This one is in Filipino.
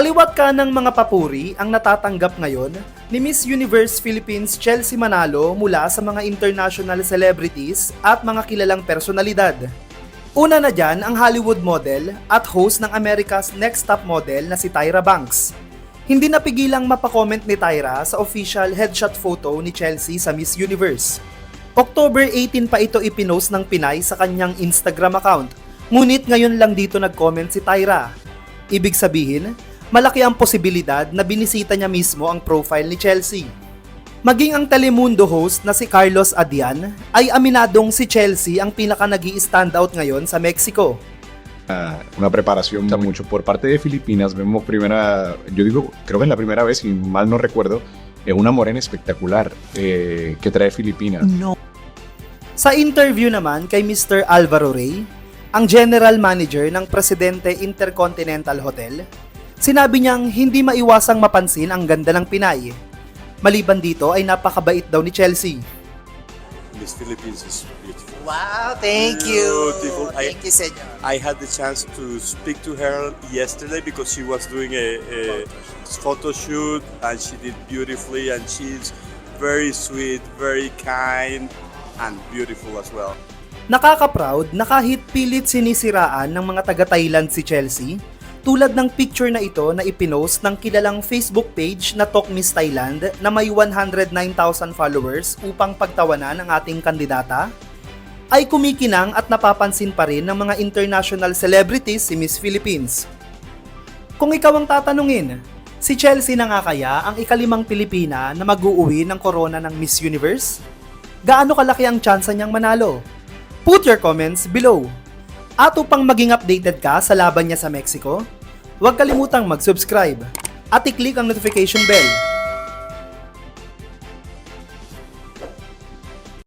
Kaliwat ka ng mga papuri ang natatanggap ngayon ni Miss Universe Philippines Chelsea Manalo mula sa mga international celebrities at mga kilalang personalidad. Una na dyan ang Hollywood model at host ng America's Next Top Model na si Tyra Banks. Hindi napigilang mapakomment ni Tyra sa official headshot photo ni Chelsea sa Miss Universe. October 18 pa ito ipinost ng Pinay sa kanyang Instagram account. Ngunit ngayon lang dito nag-comment si Tyra. Ibig sabihin, malaki ang posibilidad na binisita niya mismo ang profile ni Chelsea. Maging ang Telemundo host na si Carlos Adian ay aminadong si Chelsea ang pinaka nag stand out ngayon sa Mexico. una preparación mucho por parte de Filipinas. Vemos primera, yo digo, creo que es la primera vez, si mal no recuerdo, eh, una morena espectacular eh, que trae Filipinas. Sa interview naman kay Mr. Alvaro Rey, ang general manager ng Presidente Intercontinental Hotel, sinabi niyang hindi maiwasang mapansin ang ganda ng Pinay. Maliban dito ay napakabait daw ni Chelsea. Miss Philippines is beautiful. Wow, thank you. Beautiful. I- Thank you, senor. I had the chance to speak to her yesterday because she was doing a, a photo shoot and she did beautifully and she's very sweet, very kind and beautiful as well. Nakaka-proud na kahit pilit sinisiraan ng mga taga-Thailand si Chelsea, tulad ng picture na ito na ipinost ng kilalang Facebook page na Talk Miss Thailand na may 109,000 followers upang pagtawanan ang ating kandidata, ay kumikinang at napapansin pa rin ng mga international celebrities si Miss Philippines. Kung ikaw ang tatanungin, si Chelsea na nga kaya ang ikalimang Pilipina na mag-uuwi ng corona ng Miss Universe? Gaano kalaki ang tsansa niyang manalo? Put your comments below. At upang maging updated ka sa laban niya sa Mexico, huwag kalimutang mag-subscribe at i-click ang notification bell